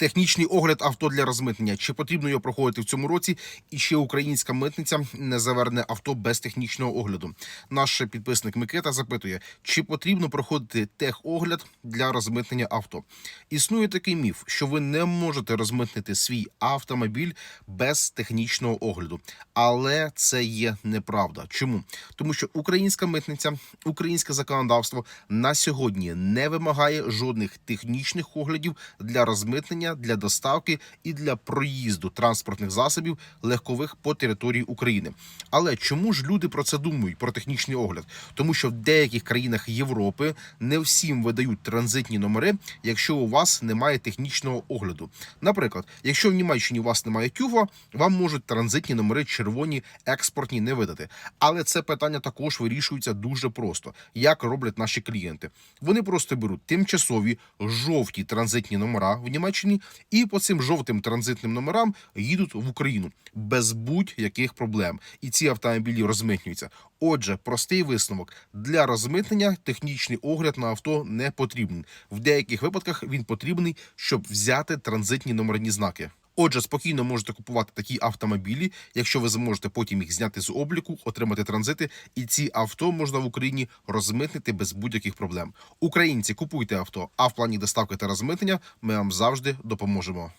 Технічний огляд авто для розмитнення. Чи потрібно його проходити в цьому році? І ще українська митниця не заверне авто без технічного огляду. Наш підписник Микита запитує, чи потрібно проходити техогляд для розмитнення авто. Існує такий міф, що ви не можете розмитнити свій автомобіль без технічного огляду, але це є неправда. Чому? Тому що українська митниця, українське законодавство на сьогодні не вимагає жодних технічних оглядів для розмитнення, для доставки і для проїзду транспортних засобів легкових по території України. Але чому ж люди про це думають про технічний огляд? Тому що в деяких країнах Європи не всім видають транзитні номери, якщо у вас немає технічного огляду. Наприклад, якщо в Німеччині у вас немає тюфа, вам можуть транзитні номери червоні експортні не видати. Але це питання також вирішується дуже просто. Як роблять наші клієнти? Вони просто беруть тимчасові жовті транзитні номера в Німеччині і по цим жовтим транзитним номерам їдуть в Україну без будь-яких проблем. І ці автомобілі розмитнюються. Отже, простий висновок для розмитнення технічний огляд на авто не потрібен. В деяких випадках він потрібний, щоб взяти транзитні номерні знаки. Отже, спокійно можете купувати такі автомобілі, якщо ви зможете потім їх зняти з обліку, отримати транзити, і ці авто можна в Україні розмитнити без будь-яких проблем. Українці купуйте авто, а в плані доставки та розмитнення ми вам завжди допоможемо.